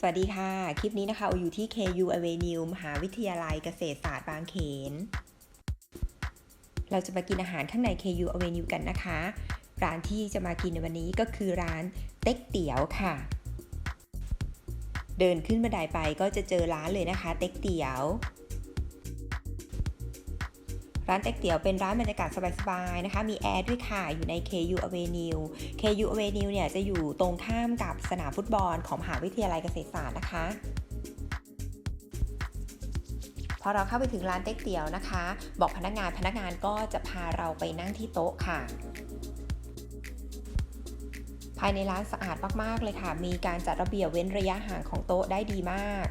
สวัสดีค่ะ คลิปนี้นะคะอยู่ที่ KU Avenue มหาวิทยาลัยเกษตรศาสตร์บางเขน เราจะมากินอาหารข้างใน KU Avenue กันนะคะ ร้านที่จะมากินในวันนี้ก็คือร้านเต็กเตี๋ยวค่ะ เดินขึ้นบันไดไปก็จะเจอร้านเลยนะคะ เต็กเตี๋ยว ร้านเต็กเตี๋ยวเป็นร้านบรรยากาศสบายๆนะคะ มีแอร์ด้วยค่ะ อยู่ใน KU Avenue KU Avenue เนี่ยจะอยู่ตรงข้ามกับสนามฟุตบอลของมหาวิทยาลัยเกษตรศาสตร์นะคะพอเราเข้าไปถึงร้านเต็กเตี๋ยวนะคะ บอกพนักงานพนักงานก็จะพาเราไปนั่งที่โต๊ะค่ะ ภายในร้านสะอาดมากๆเลยค่ะ มีการจัดระเบียบเว้นระยะห่างของโต๊ะได้ดีมาก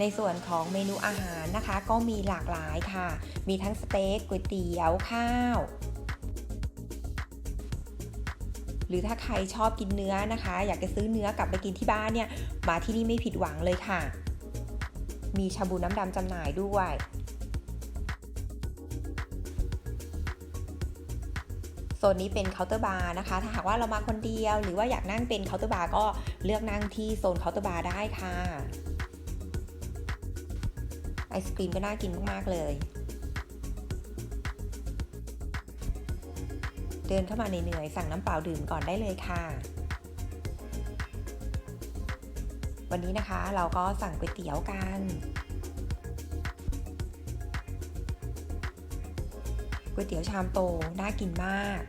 ในส่วนของเมนูอาหารนะคะ ก็มีหลากหลายค่ะ มีทั้งสเต็กก๋วยเตี๋ยวข้าว หรือถ้าใครชอบกินเนื้อนะคะ อยากจะซื้อเนื้อกลับไปกินที่บ้านเนี่ย มาที่นี่ไม่ผิดหวังเลยค่ะ มีชาบูน้ำดำจำหน่ายด้วยโซนนี้เป็นเคาน์เตอร์บาร์นะคะ ถ้าหากว่าเรามาคนเดียว หรือว่าอยากนั่งเป็นเคาน์เตอร์บาร์ก็เลือกนั่งที่โซนเคาน์เตอร์บาร์ได้ค่ะ ไอศครีมก็น่ากินมากๆเลย เดินเข้ามาเหนื่อยๆสั่งน้ำเปล่าดื่มก่อนได้เลยค่ะ วันนี้นะคะเราก็สั่งก๋วยเตี๋ยวกันก๋วยเตี๋ยวชามโตน่ากินมาก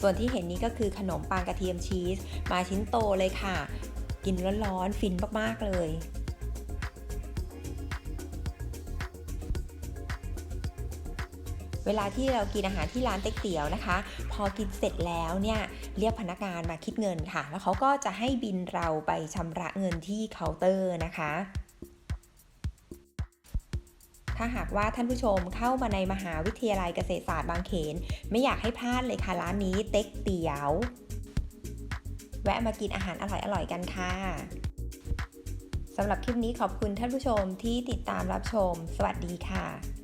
ส่วนที่เห็นนี้ก็คือขนมปังกระเทียมชีส มาชิ้นโตเลยค่ะ กินร้อนๆฟินมากๆเลย เวลาที่เรากินอาหารที่ร้านเต็กเตี๋ยวนะคะ พอกินเสร็จแล้วเนี่ยเรียกพนักงานมาคิดเงินค่ะ แล้วเขาก็จะให้บินเราไปชำระเงินที่เคาน์เตอร์นะคะถ้าหากว่าท่านผู้ชมเข้ามาในมหาวิทยาลัยเกษตรศาสตร์บางเขน ไม่อยากให้พลาดเลยค่ะร้านนี้เต็กเตี๋ยว แวะมากินอาหารอร่อยๆกันค่ะสำหรับคลิปนี้ขอบคุณท่านผู้ชมที่ติดตามรับชม สวัสดีค่ะ